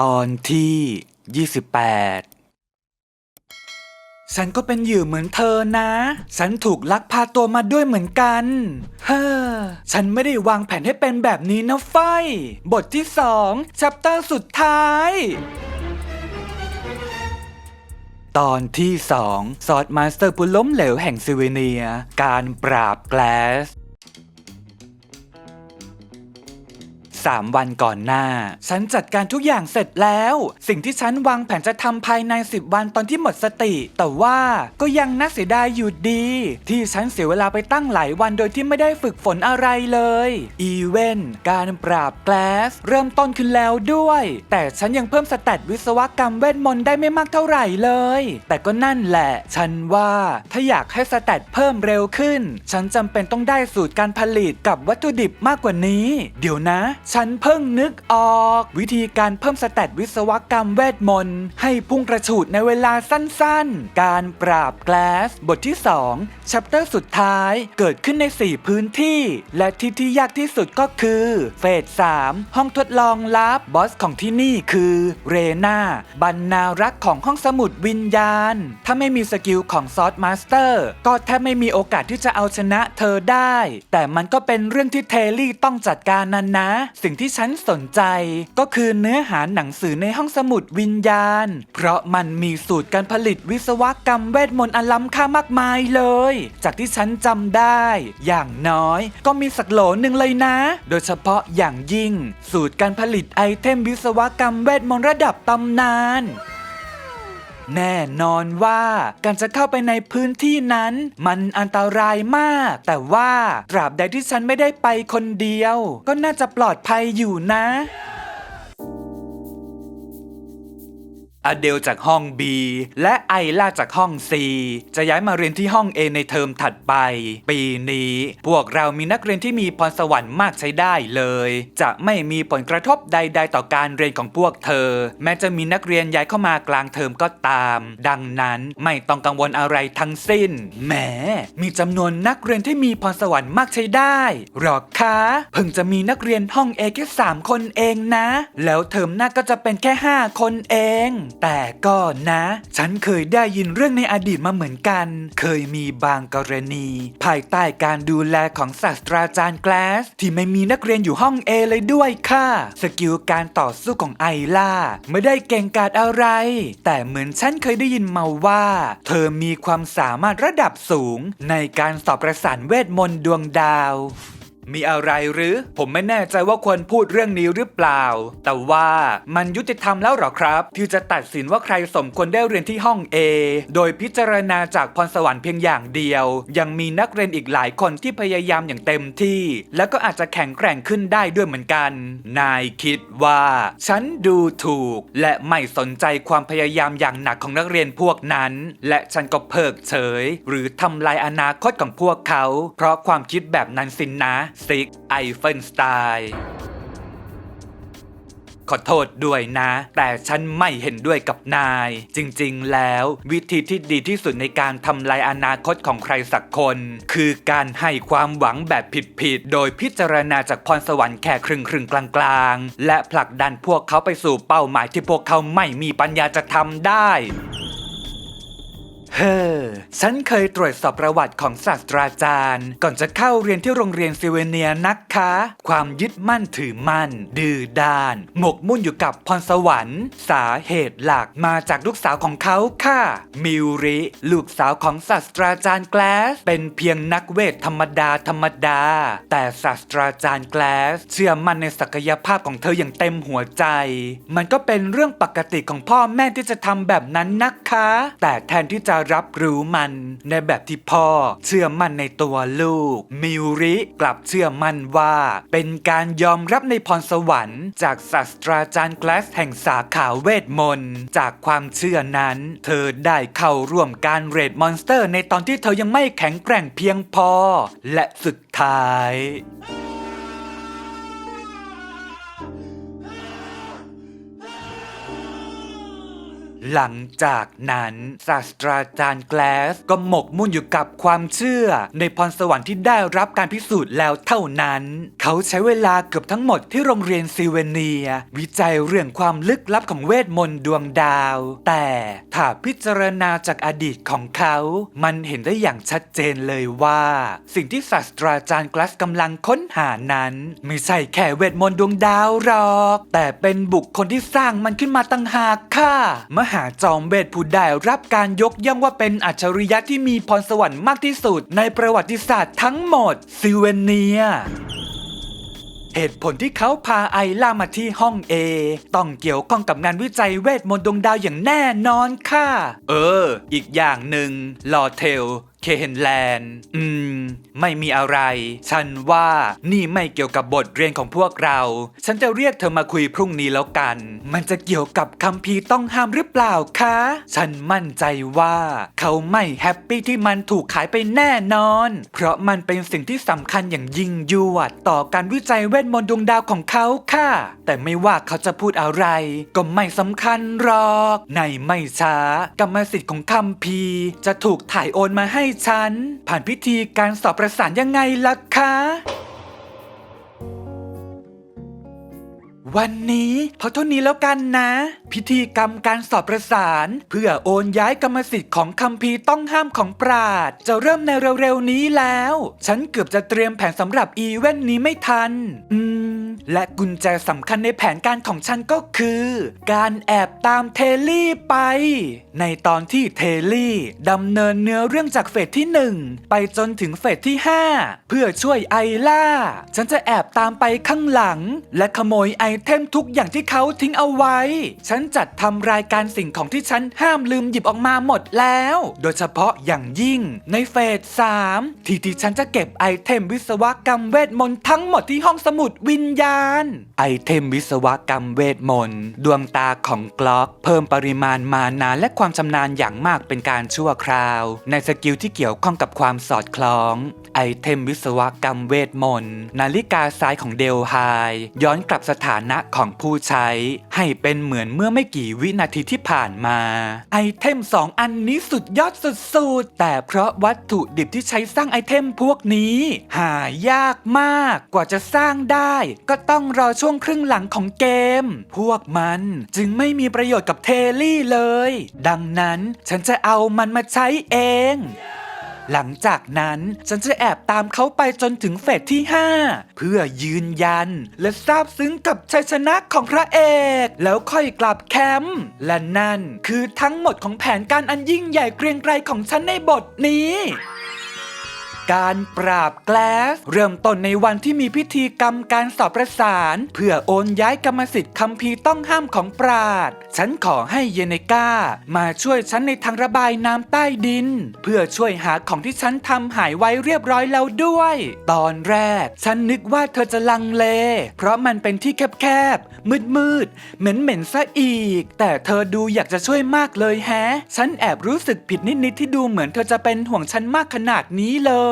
ตอนที่ 28 ฉันก็เป็นเหยื่อเหมือนเธอนะ ฉันถูกลักพาตัวมาด้วยเหมือนกัน เฮ้อ ฉันไม่ได้วางแผนให้เป็นแบบนี้นะไฟ บทที่สองชัปเตอร์สุดท้าย ตอนที่สองซอดมาสเตอร์ผู้ล้มเหลวแห่งซิเวเนีย การปราบแกลส สามวันก่อนหน้า ฉันจัดการทุกอย่างเสร็จแล้ว สิ่งที่ฉันวางแผนจะทำภายใน 10 วันตอนที่หมดสติ แต่ว่าก็ยังน่าเสียดายอยู่ดี ที่ฉันเสียเวลาไปตั้งหลายวันโดยที่ไม่ได้ฝึกฝนอะไรเลย อีเวนต์การปราบแกลสเริ่มต้นขึ้นแล้วด้วย แต่ฉันยังเพิ่มสแตทวิศวกรรมเวทมนต์ได้ไม่มากเท่าไหร่เลย แต่ก็นั่นแหละ ฉันว่าถ้าอยากให้สแตทเพิ่มเร็วขึ้น ฉันจำเป็นต้องได้สูตรการผลิตกับวัตถุดิบมากกว่านี้ เดี๋ยวนะฉันเพิ่งนึกออก วิธีการเพิ่มสแตทวิศวกรรมเวทมนต์ ให้พุ่งกระฉูดในเวลาสั้นๆ การปราบแกลสบทที่ 2 ชัปเตอร์สุดท้ายเกิดขึ้นใน 4 พื้นที่ และที่ที่ยากที่สุดก็คือเฟส3ห้องทดลองลับบอสของที่นี่คือเรนาบรรณารักษ์ของห้องสมุดวิญญาณ ถ้าไม่มีสกิลของซอสมาสเตอร์ก็แทบไม่มีโอกาสที่จะเอาชนะเธอได้ แต่มันก็เป็นเรื่องที่เทลลี่ต้องจัดการนั่นนะสิ่งที่ฉันสนใจก็คือเนื้อหาหนังสือในห้องสมุดวิญญาณ เพราะมันมีสูตรการผลิตวิศวกรรมเวทมนต์อล้ำค่ามากมายเลย จากที่ฉันจำได้ อย่างน้อยก็มีสักโหลหนึ่งเลยนะ โดยเฉพาะอย่างยิ่ง สูตรการผลิตไอเทมวิศวกรรมเวทมนต์ระดับตำนาน แน่นอนว่าการจะเข้าไปในพื้นที่นั้น มันอันตรายมาก แต่ว่าตราบใดที่ฉันไม่ได้ไปคนเดียว ก็น่าจะปลอดภัยอยู่นะ อเดลจากห้อง B และไอล่าจากห้อง C จะย้ายมาเรียนที่ห้อง A ในเทอมถัดไป ปีนี้ พวกเรามีนักเรียนที่มีพรสวรรค์มากใช้ได้เลย จะไม่มีผลกระทบใด ๆ ต่อการเรียนของพวกเธอ แม้จะมีนักเรียนย้ายเข้ามากลางเทอมก็ตาม ดังนั้นไม่ต้องกังวลอะไรทั้งสิ้นแหมมีจำนวนนักเรียนที่มีพรสวรรค์มากใช้ได้หรอคะเพิ่งจะมีนักเรียนห้อง A แค่สามคนเองนะ แล้วเทอมหน้าก็จะเป็นแค่ 5 คนเองแต่ก็นะ ฉันเคยได้ยินเรื่องในอดีตมาเหมือนกัน เคยมีบางกรณี ภายใต้การดูแลของศาสตราจารย์แกลส ที่ไม่มีนักเรียนอยู่ห้อง A เลยด้วยค่ะ สกิลการต่อสู้ของไอล่า ไม่ได้เก่งกาจอะไร แต่เหมือนฉันเคยได้ยินมาว่า เธอมีความสามารถระดับสูง ในการสอบประสานเวทมนต์ดวงดาว มีอะไรหรือ ผมไม่แน่ใจว่าควรพูดเรื่องนี้หรือเปล่า แต่ว่ามันยุติธรรมแล้วหรอครับ ที่จะตัดสินว่าใครสมควรได้เรียนที่ห้อง A โดยพิจารณาจากพรสวรรค์เพียงอย่างเดียว ยังมีนักเรียนอีกหลายคนที่พยายามอย่างเต็มที่ แล้วก็อาจจะแข็งแกร่งขึ้นได้ด้วยเหมือนกัน นายคิดว่า ฉันดูถูก และไม่สนใจความพยายามอย่างหนักของนักเรียนพวกนั้น และฉันก็เพิกเฉย หรือทำลายอนาคตของพวกเขา เพราะความคิดแบบนั้นสินนะซิกไอเฟนสไตล์ขอโทษด้วยนะ แต่ฉันไม่เห็นด้วยกับนาย จริงๆ แล้ว วิธีที่ดีที่สุดในการทำลายอนาคตของใครสักคน คือการให้ความหวังแบบผิดๆ โดยพิจารณาจากพรสวรรค์แค่ครึ่งครึ่งๆกลางๆ และผลักดันพวกเขาไปสู่เป้าหมายที่พวกเขาไม่มีปัญญาจะทำได้ เฮ้อ ฉันเคยตรวจสอบประวัติของศาสตราจารย์ ก่อนจะเข้าเรียนที่โรงเรียนซิเวเนียนะคะ ความยึดมั่นถือมั่น ดื้อด้าน หมกมุ่นอยู่กับพรสวรรค์ สาเหตุหลักมาจากลูกสาวของเขาค่ะ มิวริ ลูกสาวของศาสตราจารย์แกลส เป็นเพียงนักเวทธรรมดาธรรมดา แต่ศาสตราจารย์แกลส เชื่อมั่นในศักยภาพของเธออย่างเต็มหัวใจ มันก็เป็นเรื่องปกติของพ่อแม่ที่จะทำแบบนั้นนะคะ แต่แทนที่จะรับรู้มันในแบบที่พ่อเชื่อมั่นในตัวลูก มิวริกลับเชื่อมั่นว่า เป็นการยอมรับในพรสวรรค์ จากศาสตราจารย์แกลสแห่งสาขาเวทมนต์จากความเชื่อนั้น เธอได้เข้าร่วมการเรดมอนสเตอร์ ในตอนที่เธอยังไม่แข็งแกร่งเพียงพอ และสุดท้าย หลังจากนั้นศาสตราจารย์แกลสก็หมกมุ่นอยู่กับความเชื่อ ในพรสวรรค์ที่ได้รับการพิสูจน์แล้วเท่านั้น เขาใช้เวลาเกือบทั้งหมดที่โรงเรียนซิเวเนีย วิจัยเรื่องความลึกลับของเวทมนต์ดวงดาว แต่ถ้าพิจารณาจากอดีตของเขา มันเห็นได้อย่างชัดเจนเลยว่า สิ่งที่ศาสตราจารย์แกลสกำลังค้นหานั้น ไม่ใช่แค่เวทมนต์ดวงดาวหรอก แต่เป็นบุคคลที่สร้างมันขึ้นมาตั้งหากค่ะมหาจอมเวทผู้ได้รับการยกย่องว่าเป็นอัจฉริยะที่มีพรสวรรค์มากที่สุด ในประวัติศาสตร์ทั้งหมดซิเวเนียเหตุผลที่เขาพาไอล่ามาที่ห้อง A ต้องเกี่ยวข้องกับงานวิจัยเวทมนต์ดวงดาวอย่างแน่นอนค่ะ เออ อีกอย่างหนึ่งลอเทล เคเฮนแลนด์ อืม ไม่มีอะไร ฉันว่านี่ไม่เกี่ยวกับบทเรียนของพวกเรา ฉันจะเรียกเธอมาคุยพรุ่งนี้แล้วกัน มันจะเกี่ยวกับคัมภีร์ต้องห้ามหรือเปล่าคะ ฉันมั่นใจว่า เขาไม่แฮปปี้ที่มันถูกขายไปแน่นอน เพราะมันเป็นสิ่งที่สำคัญอย่างยิ่งยวด ต่อการวิจัยเวทมนต์ดวงดาวของเขาค่ะ แต่ไม่ว่าเขาจะพูดอะไร ก็ไม่สำคัญหรอก ในไม่ช้ากรรมสิทธิ์ของคัมภีร์จะถูกถ่ายโอนมาให้ฉัน ผ่านพิธีการสอบประสานยังไงล่ะคะ วันนี้พอเท่านี้แล้วกันนะ พิธีกรรมการสอบประสาน เพื่อโอนย้ายกรรมสิทธิ์ของคัมภีร์ต้องห้ามของปราด จะเริ่มในเร็วๆนี้แล้ว ฉันเกือบจะเตรียมแผนสำหรับอีเวนต์นี้ไม่ทัน อืม และกุญแจสำคัญในแผนการของฉันก็คือ การแอบตามเทลลี่ไป ในตอนที่เทลลี่ดำเนินเนื้อเรื่องจากเฟสที่ 1 ไปจนถึงเฟสที่ 5 เพื่อช่วยไอล่า ฉันจะแอบตามไปข้างหลัง และขโมยไอเทมทุกอย่างที่เขาทิ้งเอาไว้ ฉันจัดทำรายการสิ่งของที่ฉันห้ามลืมหยิบออกมาหมดแล้ว โดยเฉพาะอย่างยิ่งในเฟส 3 ที่ที่ฉันจะเก็บไอเทมวิศวกรรมเวทมนต์ทั้งหมดที่ห้องสมุดวิญญาณไอเทมวิศวกรรมเวทมนต์ดวงตาของกล็อก เพิ่มปริมาณมานาและความชำนาญอย่างมากเป็นการชั่วคราว ในสกิลที่เกี่ยวข้องกับความสอดคล้อง ไอเทมวิศวกรรมเวทมนต์นาฬิกาซ้ายของเดลไฮย้อนกลับสถานะของผู้ใช้ ให้เป็นเหมือนเมื่อไม่กี่วินาทีที่ผ่านมา ไอเทมสองอันนี้สุดยอดสุดๆ แต่เพราะวัตถุดิบที่ใช้สร้างไอเทมพวกนี้ หายากมากกว่าจะสร้างได้ ก็ต้องรอช่วงครึ่งหลังของเกม พวกมันจึงไม่มีประโยชน์กับเทลลี่เลย ดังนั้นฉันจะเอามันมาใช้เอง หลังจากนั้นฉันจะแอบตามเขาไปจนถึงเฟสที่ 5 เพื่อยืนยัน และซาบซึ้งกับชัยชนะของพระเอก แล้วค่อยกลับแคมป์และนั่นคือทั้งหมดของแผนการอันยิ่งใหญ่เกรียงไกรของฉันในบทนี้ การปราบแกลส เริ่มต้นในวันที่มีพิธีกรรมการสอบประสาน เพื่อโอนย้ายกรรมสิทธิ์คัมภีร์ต้องห้ามของปราด ฉันขอให้เยเนกามาช่วยฉันในทางระบายน้ำใต้ดิน เพื่อช่วยหาของที่ฉันทำหายไว้เรียบร้อยแล้วด้วย ตอนแรก ฉันนึกว่าเธอจะลังเล เพราะมันเป็นที่แคบๆมืดๆเหม็นๆซะอีก แต่เธอดูอยากจะช่วยมากเลยแฮะ ฉันแอบรู้สึกผิดนิดๆที่ดูเหมือนเธอจะเป็นห่วงฉันมากขนาดนี้เลย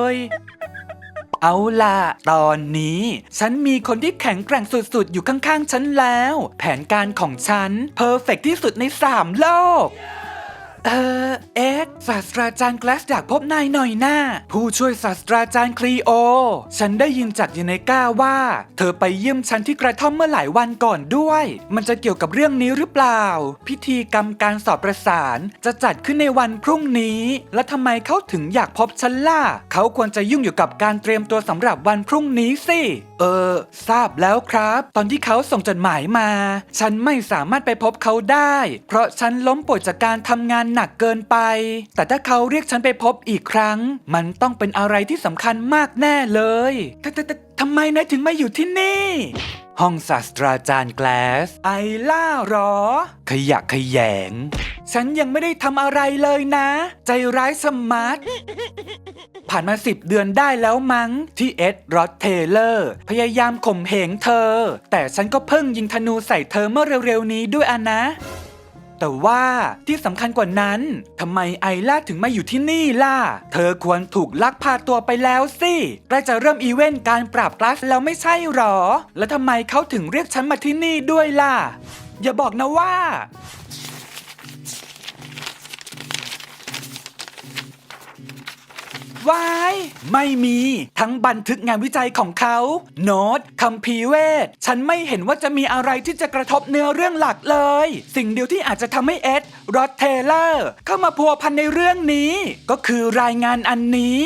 เอาล่ะ ตอนนี้ ฉันมีคนที่แข็งแกร่งสุดๆ อยู่ข้างๆ ฉันแล้ว แผนการของฉันเพอร์เฟกที่สุดในสามโลก เออ เอ็ดศาสตราจารย์แกลสอยากพบนายหน่อยหน้า ผู้ช่วยศาสตราจารย์คลีโอ ฉันได้ยินจากเยเนก้าว่า เธอไปเยี่ยมฉันที่กระท่อมเมื่อหลายวันก่อนด้วย มันจะเกี่ยวกับเรื่องนี้หรือเปล่า พิธีกรรมการสอบประสานจะจัดขึ้นในวันพรุ่งนี้ และทำไมเขาถึงอยากพบฉันล่ะ เขาควรจะยุ่งอยู่กับการเตรียมตัวสำหรับวันพรุ่งนี้สิ เออ ทราบแล้วครับ ตอนที่เขาส่งจดหมายมา ฉันไม่สามารถไปพบเขาได้ เพราะฉันล้มป่วยจากการทำงานหนักเกินไป แต่ถ้าเขาเรียกฉันไปพบอีกครั้ง มันต้องเป็นอะไรที่สำคัญมากแน่เลยแต่แต่ทำไมนายถึงมาอยู่ที่นี่ ห้องศาสตราจารย์แกลส ไอล่าหรอ ขยะขยง ฉันยังไม่ได้ทำอะไรเลยนะ ใจร้ายสมาร์ทผ่านมาสิบเดือนได้แล้วมั้ง ที่เอ็ดรอดเทเลอร์พยายามข่มเหงเธอ แต่ฉันก็เพิ่งยิงธนูใส่เธอเมื่อเร็วๆนี้ด้วยอะนะ แต่ว่าที่สำคัญกว่านั้นทำไมไอล่าถึงมาอยู่ที่นี่ล่ะ เธอควรถูกลักพาตัวไปแล้วสิใกล้จะเริ่มอีเวนต์การปราบกลาสแล้วไม่ใช่หรอ แล้วทำไมเขาถึงเรียกฉันมาที่นี่ด้วยล่ะ อย่าบอกนะว่า วายไม่มีทั้งบันทึกงานวิจัยของเขา โน้ตคำพีเวทฉันไม่เห็นว่าจะมีอะไรที่จะกระทบเนื้อเรื่องหลักเลย สิ่งเดียวที่อาจจะทำให้เอ็ดรอดเทเลอร์เข้ามาพัวพันในเรื่องนี้ ก็คือรายงานอันนี้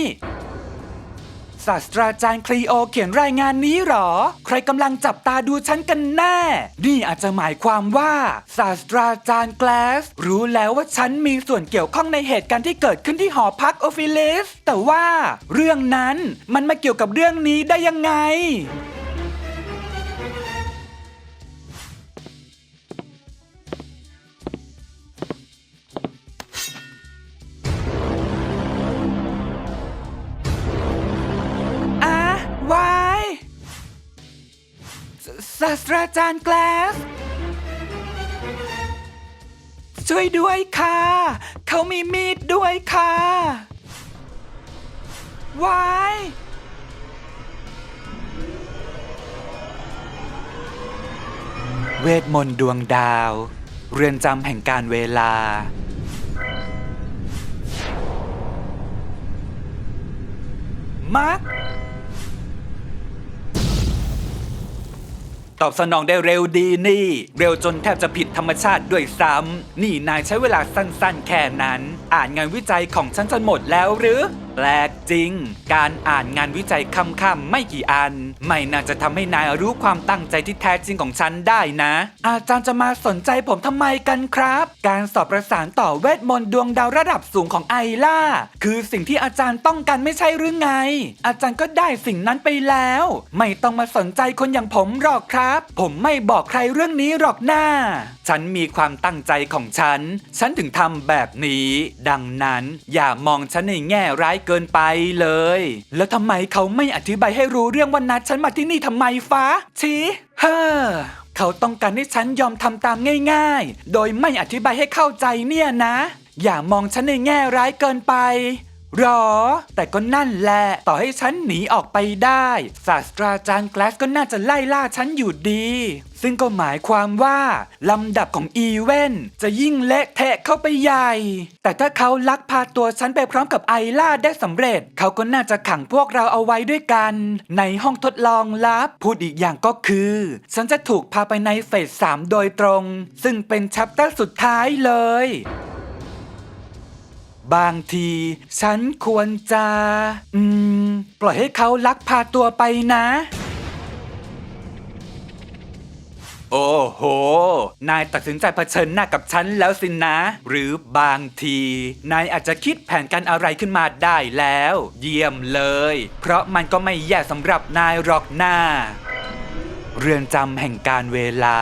ศาสตราจารย์คลีโอเขียนรายงานนี้หรอ ใครกำลังจับตาดูฉันกันแน่ นี่อาจจะหมายความว่าศาสตราจารย์แกลส รู้แล้วว่าฉันมีส่วนเกี่ยวข้องในเหตุการณ์ที่เกิดขึ้นที่หอพักโอฟิลิสแต่ว่าเรื่องนั้นมันมาเกี่ยวกับเรื่องนี้ได้ยังไง ศาจารย์แกลสช่วยด้วยค่ะ เขามีมีดด้วยค่ะวายเวทมนต์ดวงดาว เรือนจำแห่งการเวลามา ตอบสนองได้เร็วดีนี่ เร็วจนแทบจะผิดธรรมชาติด้วยซ้ำนี่นายใช้เวลาสั้นๆ แค่นั้น อ่านงานวิจัยของฉันจนหมดแล้วหรือ แปลกจริง การอ่านงานวิจัยค่ำๆไม่กี่อัน ไม่น่าจะทำให้นายรู้ความตั้งใจที่แท้จริงของฉันได้นะ อาจารย์จะมาสนใจผมทำไมกันครับ การสอบประสานต่อเวทมนต์ดวงดาวระดับสูงของไอล่า คือสิ่งที่อาจารย์ต้องการไม่ใช่หรือไง อาจารย์ก็ได้สิ่งนั้นไปแล้ว ไม่ต้องมาสนใจคนอย่างผมหรอกครับ ผมไม่บอกใครเรื่องนี้หรอกหน้า ฉันมีความตั้งใจของฉัน ฉันถึงทำแบบนี้ ดังนั้นอย่ามองฉันในแง่ร้ายเกินไปเลย แล้วทำไมเขาไม่อธิบายให้รู้เรื่องว่านัดฉันมาที่นี่ทำไมฟ้าชี้เฮ้อเขาต้องการให้ฉันยอมทำตามง่าย ๆ โดยไม่อธิบายให้เข้าใจเนี่ยนะ อย่ามองฉันในแง่ร้ายเกินไป หรอ แต่ก็นั่นแหละ ต่อให้ฉันหนีออกไปได้ ศาสตราจารย์แกลสก็น่าจะไล่ล่าฉันอยู่ดี ซึ่งก็หมายความว่า ลำดับของอีเวนจะยิ่งเละเทะเข้าไปใหญ่ แต่ถ้าเขาลักพาตัวฉันไปพร้อมกับไอล่าได้สำเร็จ เขาก็น่าจะขังพวกเราเอาไว้ด้วยกัน ในห้องทดลองลับ พูดอีกอย่างก็คือ ฉันจะถูกพาไปในเฟสสามโดยตรง ซึ่งเป็นชัปเตอร์สุดท้ายเลย บางที ฉันควรจะ อืม ปล่อยให้เขาลักพาตัวไปนะ โอ้โห นายตัดสินใจเผชิญหน้ากับฉันแล้วสินะ หรือบางที นายอาจจะคิดแผนการอะไรขึ้นมาได้แล้ว เยี่ยมเลย เพราะมันก็ไม่แย่สำหรับนายหรอกหน้า เรือนจำแห่งการเวลา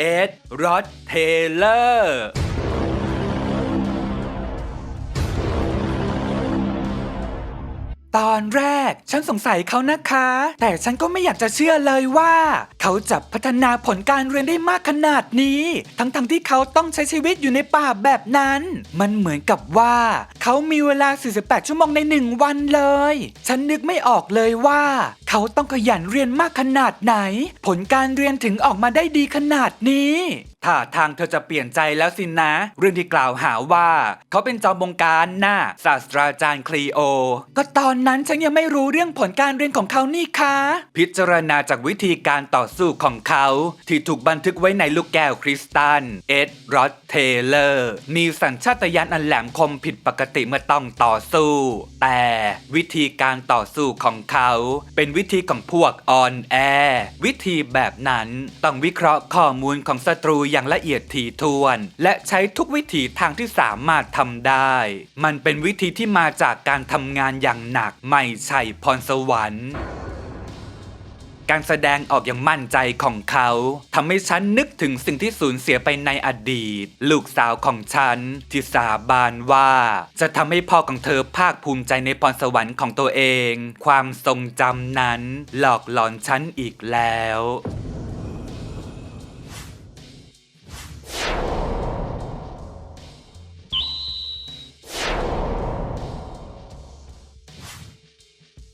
เอ็ดรอดเทเลอร์ตอนแรก ฉันสงสัยเขานะคะ แต่ฉันก็ไม่อยากจะเชื่อเลยว่า เขาจะพัฒนาผลการเรียนได้มากขนาดนี้ ทั้งๆทที่เขาต้องใช้ชีวิตอยู่ในป่าแบบนั้น มันเหมือนกับว่า เขามีเวลา 48 ชั่วโมงในหนึ่งวันเลย ฉันนึกไม่ออกเลยว่าเขาต้องขยันเรียนมากขนาดไหน ผลการเรียนถึงออกมาได้ดีขนาดนี้ถ้าทางเธอจะเปลี่ยนใจแล้วสินะ เรื่องที่กล่าวหาว่า เขาเป็นจอมบงการน่ะศาสตราจารย์คลีโอ ก็ตอนนั้นฉันยังไม่รู้เรื่องผลการเรียนของเขานี่คะพิจารณาจากวิธีการต่อสู้ของเขา ที่ถูกบันทึกไว้ในลูกแก้วคริสตัลเอ็ดรอดเทเลอร์ มีสัญชาตญาณอันแหลมคมผิดปกติเมื่อต้องต่อสู้ แต่วิธีการต่อสู้ของเขาเป็นวิวิธีของพวกออนแอร์วิธีแบบนั้นต้องวิเคราะห์ข้อมูลของศัตรูอย่างละเอียดถี่ถ้วน และใช้ทุกวิธีทางที่สามารถทำได้ มันเป็นวิธีที่มาจากการทำงานอย่างหนักไม่ใช่พรสวรรค์ การแสดงออกอย่างมั่นใจของเขาทำให้ฉันนึกถึงสิ่งที่สูญเสียไปในอดีต ลูกสาวของฉันที่สาบานว่า จะทำให้พ่อของเธอภาคภูมิใจในพรสวรรค์ของตัวเอง ความทรงจำนั้น หลอกหลอนฉันอีกแล้ว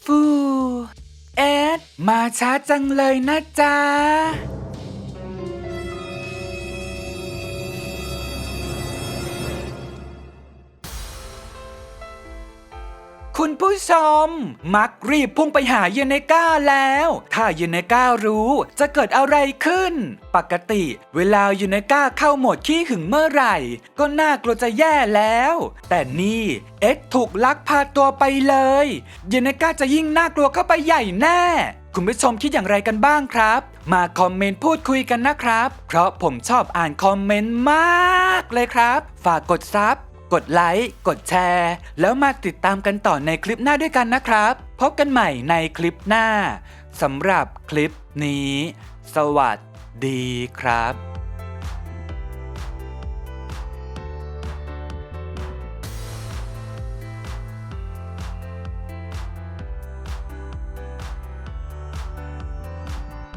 ฟู มาช้าจังเลยนะจ๊ะ คุณผู้ชม มักรีบพุ่งไปหาเยเนก้าแล้ว ถ้าเยเนก้ารู้จะเกิดอะไรขึ้น ปกติ เวลาเยเนก้าเข้าโหมดขี้หึงเมื่อไหร่ ก็น่ากลัวจะแย่แล้ว แต่นี่เอ็ดถูกลักพาตัวไปเลย เยเนก้าจะยิ่งน่ากลัวเข้าไปใหญ่แน่ คุณผู้ชมคิดอย่างไรกันบ้างครับ มาคอมเมนต์พูดคุยกันนะครับ เพราะผมชอบอ่านคอมเมนต์มากเลยครับ ฝากกดซับกดไลค์กดแชร์ แล้วมาติดตามกันต่อในคลิปหน้าด้วยกันนะครับ พบกันใหม่ในคลิปหน้าสำหรับคลิปนี้ สวัสดีครับ